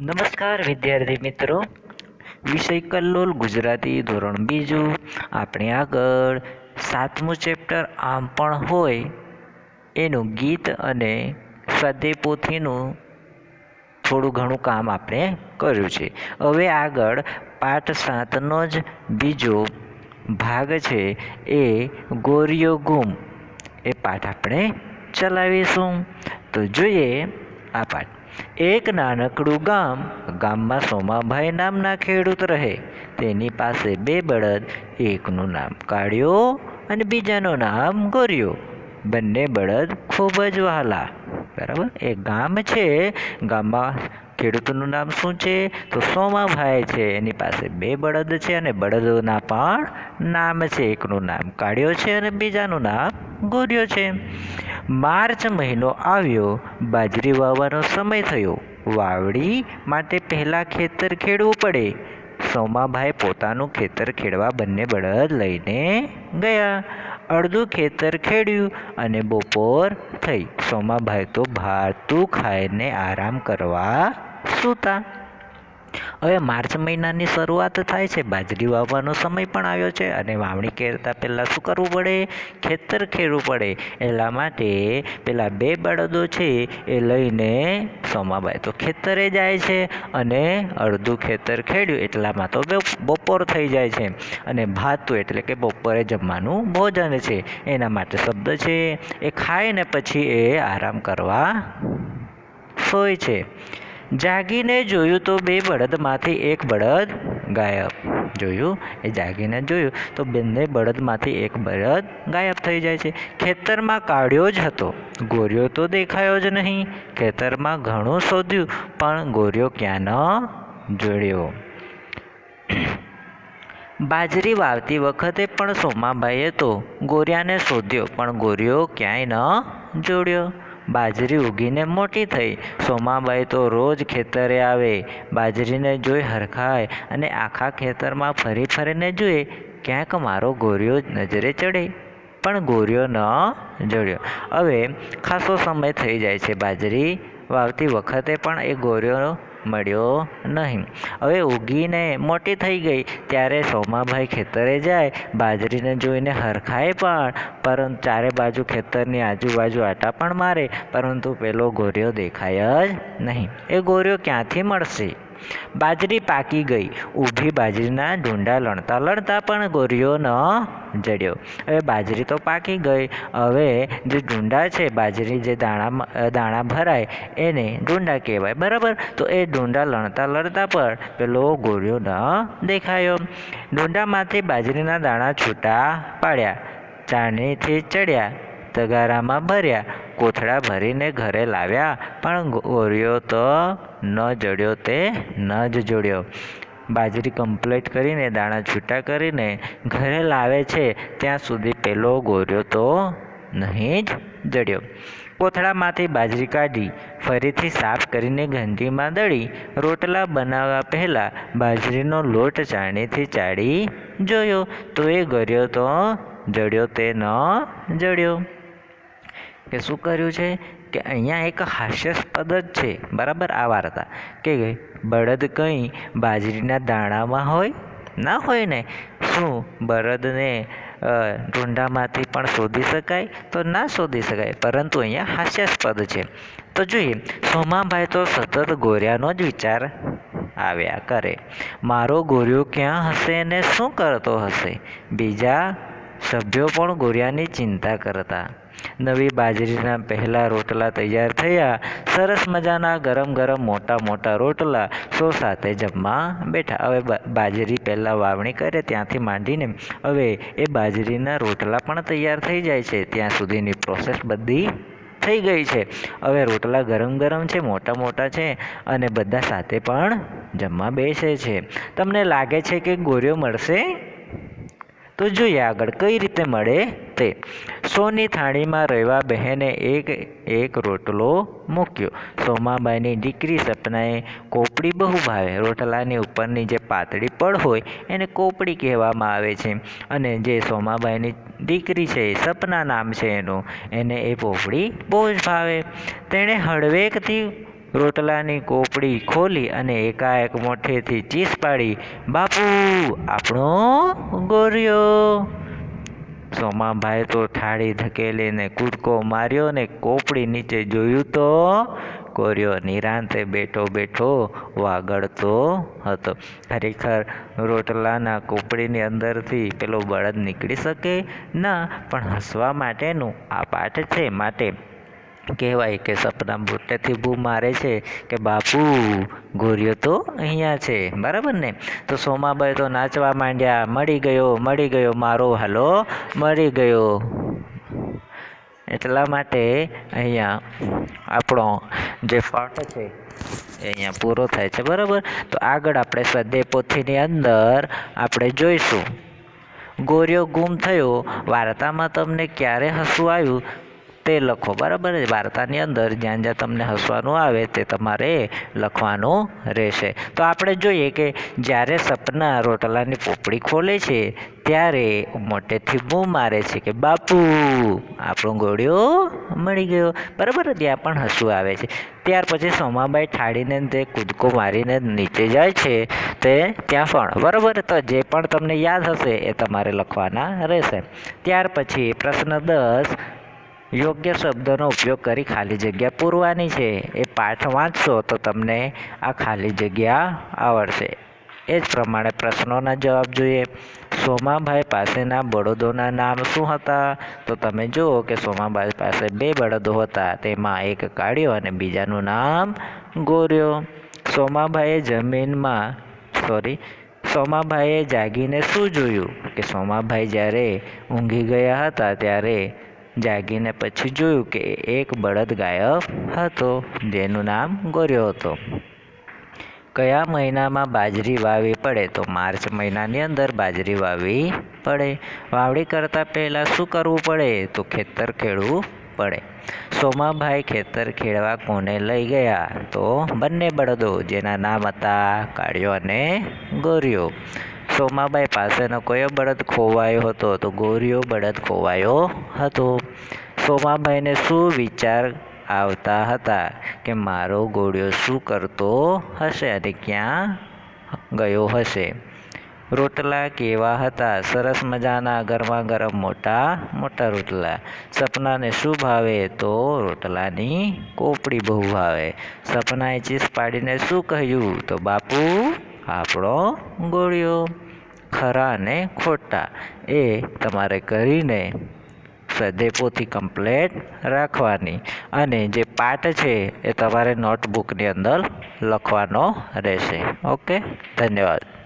નમસ્કાર વિદ્યાર્થી મિત્રો. વિષય કલ્લોલ ગુજરાતી ધોરણ બીજું. આપણે આગળ સાતમું ચેપ્ટર આમ પણ હોય. એનું ગીત અને સદે પોથીનું થોડું ઘણું કામ આપણે કર્યું છે. હવે આગળ પાઠ સાતનો જ બીજો ભાગ છે એ ગોરિયો ગુમ. એ પાઠ આપણે ચલાવીશું. તો જોઈએ આ પાઠ. એક નાનકડું ગામ. ગામમાં સોમાભાઈ નામના ખેડૂત રહે. તેની પાસે બે બળદ, એકનું નામ કાળિયો અને બીજાનું નામ ગોર્યો. બંને બળદ ખૂબ જ વહાલા. બરાબર? એ ગામ છે. ગામમાં ખેડૂતનું નામ શું છે? તો સોમાભાઈ છે. એની પાસે બે બળદ છે અને બળદોના પણ નામ છે. એકનું નામ કાળિયો છે અને બીજાનું નામ ગોરિયો છે. માર્ચ મહિનો આવ્યો, બાજરી વાવવાનો સમય થયો. વાવડી માટે પહેલાં ખેતર ખેડવું પડે. સોમાભાઈ પોતાનું ખેતર ખેડવા બંને બળદ લઈને ગયા. અડધું ખેતર ખેડ્યું અને બપોર થઈ. સોમાભાઈ તો ભાતું ખાઈને આરામ કરવા સૂતા. હવે માર્ચ મહિનાની શરૂઆત થાય છે. બાજરી વાવવાનો સમય પણ આવ્યો છે અને વાવણી કરતાં પહેલાં શું કરવું પડે? ખેતર ખેડવું પડે. એટલા માટે પેલા બે બળદો છે એ લઈને સોમાબાઈ તો ખેતરે જાય છે અને અડધું ખેતર ખેડ્યું. એટલામાં તો બપોર થઈ જાય છે અને ભાતું એટલે કે બપોરે જમવાનું ભોજન છે. એના માટે શબ્દ છે એ ખાઈને પછી એ આરામ કરવા સોય છે. જાગીને જોયું તો બે બળદમાંથી એક બળદ ગાયબ. જોયું? એ જાગીને જોયું તો બંને બળદમાંથી એક બળદ ગાયબ થઈ જાય છે. ખેતરમાં કાળ્યો જ હતો. ગોરિયો તો દેખાયો જ નહીં. ખેતરમાં ઘણું શોધ્યું, પણ ગોરિયો ક્યાં ન જોડ્યો. બાજરી વાવતી વખતે પણ સોમાભાઈએ તો ગોરિયાને શોધ્યો, પણ ગોર્યો ક્યાંય ન જોડ્યો. બાજરી ઉગીને મોટી થઈ. સોમાબાઈ તો રોજ ખેતરે આવે. બાજરીને જોઈ હરખાય અને આખા ખેતરમાં ફરી ફરીને જોઈએ ક્યાંક મારો ગોરિયો નજરે ચડે. પણ ગોરિયો ન જડ્યો. હવે ખાસો સમય થઈ જાય છે બાજરી વાવતી વખતે પણ એ ગોરિયો મળ્યો નહીં. હવે ઉગીને મોટી થઈ ગઈ. ત્યારે સોમાભાઈ ખેતરે જાય, બાજરીને જોઈને હરખાય પણ પરંતુ ચારે બાજુ ખેતરની આજુબાજુ આટા પણ મારે, પરંતુ પેલો ગોરિયો દેખાય જ નહીં. એ ગોરિયો ક્યાંથી મળશે? બાજરી પાકી ગઈ. ઊભી બાજરીના ઢૂંઢા લણતા લણતા પણ ગોરીઓ ન જડ્યો. હવે બાજરી તો પાકી ગઈ. હવે જે ઢૂંઢા છે, બાજરી જે દાણા દાણા ભરાય, એને ઢૂંઢા કહેવાય. બરાબર? તો એ ઢૂંઢા લણતા લણતા પણ પેલો ગોરિયો ન દેખાયો. ઢૂંઢામાંથી બાજરીના દાણા છૂટા પાડ્યા. ચાણીથી ચડ્યા, તગારામાં ભર્યા. કોથળા ભરીને ઘરે લાવ્યા, પણ ગોળિયો તો ન જડ્યો તે ન જ જોડ્યો. બાજરી કમ્પ્લીટ કરીને, દાણા છૂટા કરીને ઘરે લાવે છે, ત્યાં સુધી પેલો ગોર્યો તો નહીં જ જડ્યો. કોથળામાંથી બાજરી કાઢી, ફરીથી સાફ કરીને ઘંટીમાં દળી, રોટલા બનાવવા પહેલાં બાજરીનો લોટ ચાણીથી ચાળી જોયો, તો એ ગર્યો તો જડ્યો તે ન જડ્યો. કે શું કર્યું છે? કે અહીંયા એક હાસ્યાસ્પદ જ છે. બરાબર? આ વાર્તા કે બળદ કંઈ બાજરીના દાણામાં હોય? ના હોય ને. શું બળદને ઢૂંઢામાંથી પણ શોધી શકાય? તો ના શોધી શકાય. પરંતુ અહીંયા હાસ્યાસ્પદ છે. તો જોઈએ. સોમાભાઈ તો સતત ગોર્યાનો જ વિચાર આવ્યા કરે. મારો ગોર્યો ક્યાં હશે ને શું કરતો હશે? બીજા સભ્યો પણ ગોર્યાની ચિંતા કરતા. નવી બાજરીના પહેલાં રોટલા તૈયાર થયા. સરસ મજાના ગરમ ગરમ મોટા મોટા રોટલા સો સાથે જમવા બેઠા. હવે બાજરી પહેલાં વાવણી કરે ત્યાંથી માંડીને હવે એ બાજરીના રોટલા પણ તૈયાર થઈ જાય છે. ત્યાં સુધીની પ્રોસેસ બધી થઈ ગઈ છે. હવે રોટલા ગરમ ગરમ છે, મોટા મોટા છે અને બધા સાથે પણ જમવા બેસે છે. તમને લાગે છે કે ગોળીઓ મળશે? તો જોઈએ આગળ કઈ રીતે મળે તે. સોની થાળીમાં રહેવા બહેને એક એક રોટલો મૂક્યો. સોમાબાઈની દીકરી સપનાએ કોપડી બહુ ભાવે. રોટલાની ઉપરની જે પાતળી પડ હોય એને કોપડી કહેવામાં આવે છે. અને જે સોમાબાઈની દીકરી છે સપના નામ છે એનું. એને એ પોપડી બહુ જ ભાવે. તેણે હળવેકથી રોટલાની કોપડી ખોલી અને એકાએક મોઠેથી ચીસ પાડી, બાપુ, આપણો ગોર્યો. સોમાભાઈ તો થાળી ધકેલીને કૂદકો માર્યો ને કોપડી નીચે જોયું તો કોર્યો નિરાંતે બેઠો બેઠો વાગડતો હતો. ખરેખર રોટલાના કોપડીની અંદરથી પેલો બળદ નીકળી શકે? ના, પણ હસવા માટેનું આ પાઠ છે માટે કહેવાય કે સપના મોટેથી બૂમ મારે છે કે બાપુ, ગોરીઓ તો અહીંયા છે. બરાબર ને? તો સોમાબાઈ તો નાચવા માંડ્યા, મળી ગયો મળી ગયો મારો, હાલો, મળી ગયો. એટલા માટે અહીંયા આપણો જે પાઠ છે એ અહીંયા પૂરો થાય છે, બરાબર? તો આગળ આપણે સ્વાધ્યાય પોથીની અંદર આપણે જોઈશું. ગોરિયો ગુમ થયો, વાર્તામાં તમને ક્યારે હસવું આવ્યું? તે લખો, બરાબર? વાર્તાની અંદર જ્યાં જ્યાં તમને હસવાનું આવે તે તમારે લખવાનું રહેશે. તો આપણે જોઈએ કે જ્યારે સપના રોટલાની પોપડી ખોલે છે, ત્યારે મોટેથી બૂમ મારે છે કે, બાપુ, આપણો ગોળ્યો મળી ગયો. બરાબર? ત્યાં પણ હસવું આવે છે. ત્યાર પછી સોમાબાઈ ઠાડીને તે કૂદકો મારીને નીચે જાય છે, તે ત્યાં પણ. બરાબર? તો જે પણ તમને યાદ હશે એ તમારે લખવાના રહેશે. ત્યાર પછી પ્રશ્ન દસ યોગ્ય શબ્દનો ઉપયોગ કરી ખાલી જગ્યા પૂરવાની છે. એ પાઠ વાંચશો તો તમને આ ખાલી જગ્યા આવડશે. એ જ પ્રમાણે પ્રશ્નોના જવાબ જોઈએ. સોમાભાઈ પાસેના બળદોના નામ શું હતા? તો તમે જુઓ કે સોમાભાઈ પાસે બે બળદો હતા. તેમાં એક કાળિયો અને બીજાનું નામ ગોર્યો. સોમાભાઈએ જમીનમાં સોરી સોમાભાઈએ જાગીને શું જોયું? કે સોમાભાઈ જ્યારે ઊંઘી ગયા હતા ત્યારે જાગીને પછી જોયું કે એક બળદ ગાયબ હતો, જેનું નામ ગોર્યો હતો. કયા મહિનામાં બાજરી વાવવી પડે તો માર્ચ મહિનાની અંદર બાજરી વાવવી પડે? વાવણી કરતાં પહેલાં શું કરવું પડે? તો ખેતર ખેડવું પડે. સોમાભાઈ ખેતર ખેડવા કોને લઈ ગયા? તો બંને બળદો, જેના નામ હતા કાળિયો અને ગોરિયો. સોમાબાઈ પાસેનો કયો બળદ ખોવાયો હતો તો ગોરિયો બળદ ખોવાયો હતો. સોમાભાઈને શું વિચાર આવતા હતા કે મારો ગોળિયો શું કરતો હશે અને ક્યાં ગયો હશે? રોટલા કેવા હતા? સરસ મજાના ગરમા ગરમ મોટા મોટા રોટલા. સપનાને શું ભાવે તો રોટલાની કોપડી બહુ ભાવે. સપનાએ ચીસ પાડીને શું કહ્યું? તો બાપુ, આપણો ગોળિયો ખરા અને ખોટા. એ તમારે કરીને સદેપોથી કમ્પ્લેટ રાખવાની. અને જે પાઠ છે એ તમારે નોટબુકની અંદર લખવાનો રહેશે. ઓકે? ધન્યવાદ.